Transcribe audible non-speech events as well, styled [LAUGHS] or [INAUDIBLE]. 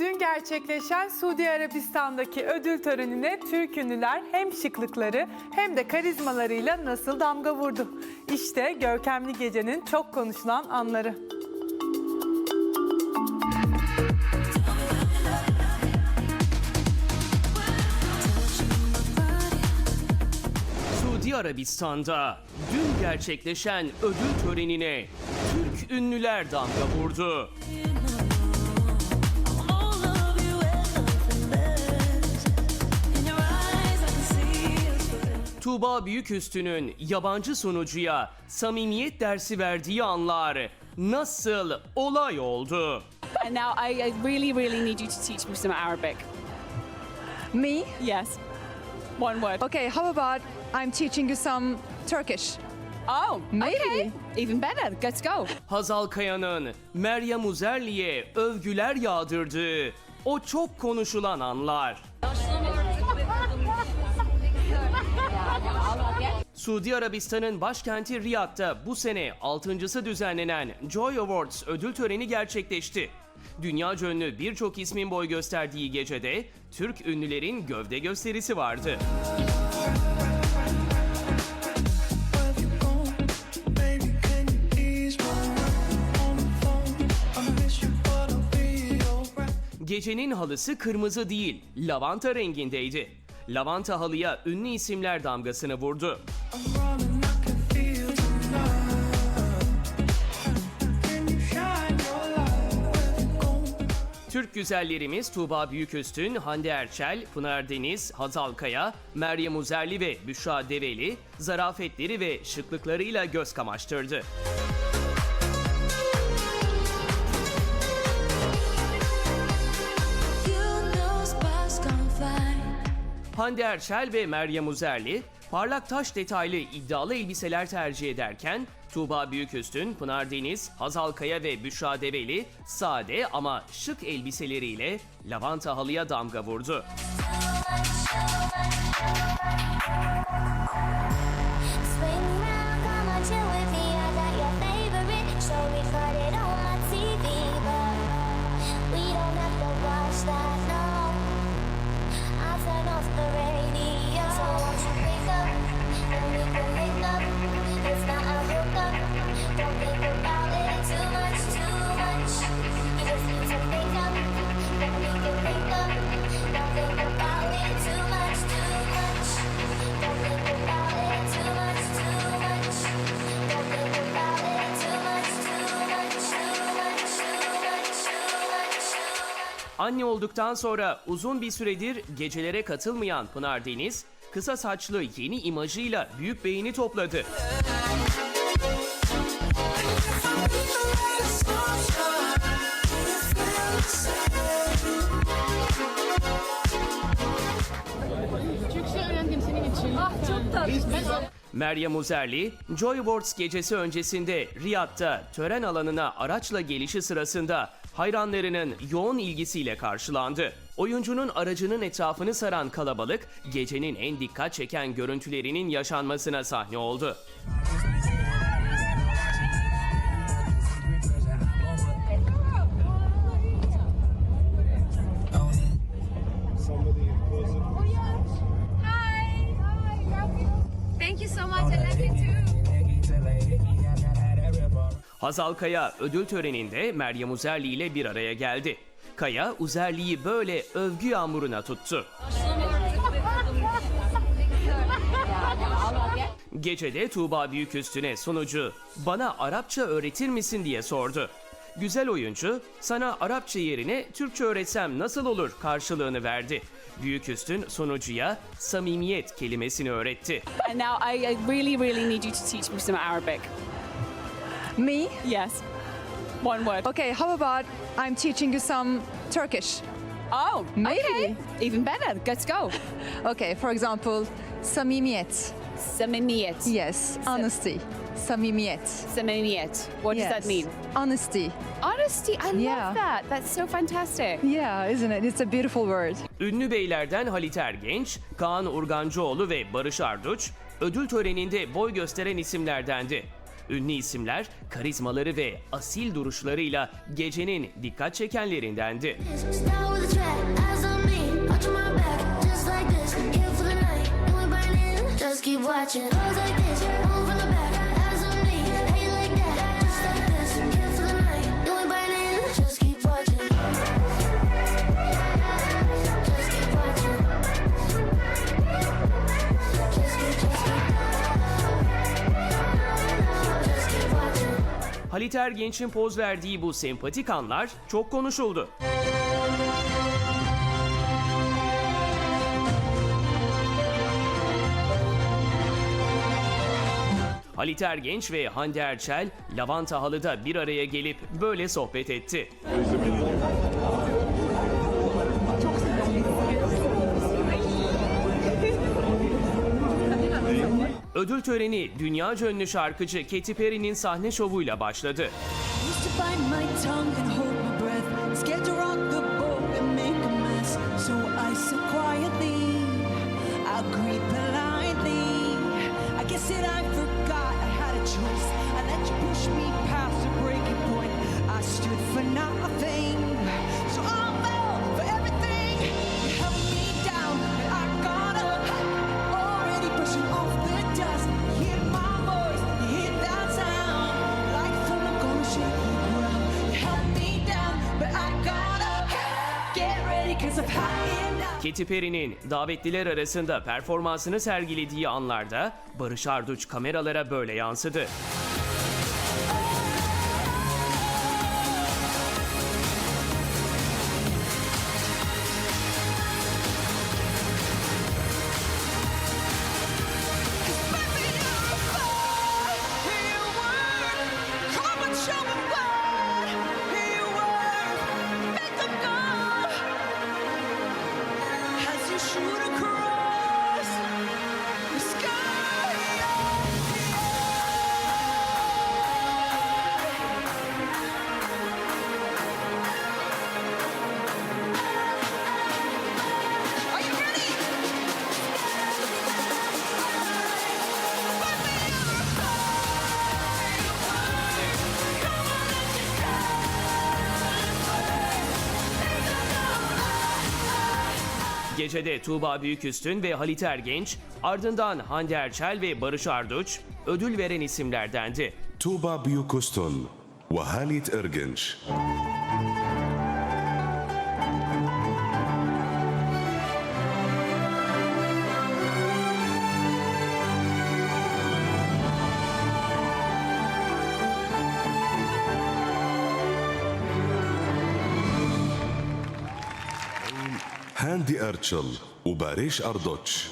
Dün gerçekleşen Suudi Arabistan'daki ödül törenine Türk ünlüler hem şıklıkları hem de karizmalarıyla nasıl damga vurdu. İşte görkemli gecenin çok konuşulan anları. Suudi Arabistan'da dün gerçekleşen ödül törenine Türk ünlüler damga vurdu. Tuğba Büyüküstü'nün yabancı sunucuya samimiyet dersi verdiği anlar nasıl olay oldu? And now I, I really, really need you to teach me some Arabic. Me? Yes. One word. Okay, how about I'm teaching you some Turkish? Oh, Maybe. okay. Even better. Let's go. Hazal Kaya'nın Meryem Uzerli'ye övgüler yağdırdığı o çok konuşulan anlar. Suudi Arabistan'ın başkenti Riyad'da bu sene 6.sı düzenlenen Joy Awards ödül töreni gerçekleşti. Dünya ünlü birçok ismin boy gösterdiği gecede Türk ünlülerin gövde gösterisi vardı. Gecenin halısı kırmızı değil, lavanta rengindeydi. Lavanta halıya ünlü isimler damgasını vurdu. Türk güzellerimiz Tuğba Büyüküstün, Hande Erçel, Pınar Deniz, Hazal Kaya, Meryem Uzerli ve Büşra Develi zarafetleri ve şıklıklarıyla göz kamaştırdı. Hande Erçel ve Meryem Uzerli parlak taş detaylı iddialı elbiseler tercih ederken Tuğba Büyüküstün, Pınar Deniz, Hazal Kaya ve Büşra Develi sade ama şık elbiseleriyle lavanta halıya damga vurdu. Swing round, come on, chill with me. Anne olduktan sonra uzun bir süredir gecelere katılmayan Pınar Deniz, kısa saçlı yeni imajıyla büyük beğeni topladı. Meryem Uzerli, Joy Awards gecesi öncesinde Riyad'da tören alanına araçla gelişi sırasında hayranlarının yoğun ilgisiyle karşılandı. Oyuncunun aracının etrafını saran kalabalık, gecenin en dikkat çeken görüntülerinin yaşanmasına sahne oldu. Hazal Kaya ödül töreninde Meryem Uzerli ile bir araya geldi. Kaya, Uzerli'yi böyle övgü yağmuruna tuttu. Gecede Tuğba Büyüküstü'ne sunucu bana Arapça öğretir misin diye sordu. Güzel oyuncu sana Arapça yerine Türkçe öğretsem nasıl olur karşılığını verdi. Büyüküstün sunucuya samimiyet kelimesini öğretti. Now I really, really need you to teach me some Arabic. Me? Yes. One word. Okay, how about I'm teaching you some Turkish? Oh, Maybe. okay. Even better. Let's go. [LAUGHS] Okay, for example, samimiyet. Samimiyet. Yes, honesty. Samimiyet. Samimiyet. What does that Yes. mean? Honesty. Honesty. I Yeah. love that. That's so fantastic. Yeah, isn't it? It's a beautiful word. Ünlü beylerden Halit Ergenç, Kaan Urgancıoğlu ve Barış Arduç ödül töreninde boy gösteren isimlerdendi. Ünlü isimler karizmaları ve asil duruşlarıyla gecenin dikkat çekenlerindendi. Just keep watching, like this, from the back, Halit Ergenç'in poz verdiği bu sempatik anlar çok konuşuldu. Halit Ergenç ve Hande Erçel Lavanta Halı'da bir araya gelip böyle sohbet etti. Ödül töreni dünyaca ünlü şarkıcı Katy Perry'nin sahne şovuyla başladı. Katy Perry'nin davetliler arasında performansını sergilediği anlarda Barış Arduç kameralara böyle yansıdı. Gecede Tuğba Büyüküstün ve Halit Ergenç, ardından Hande Erçel ve Barış Arduç ödül veren isimlerdendi. Tuğba Büyüküstün ve Halit Ergenç. هاندي أرتشل وباريش أردوتش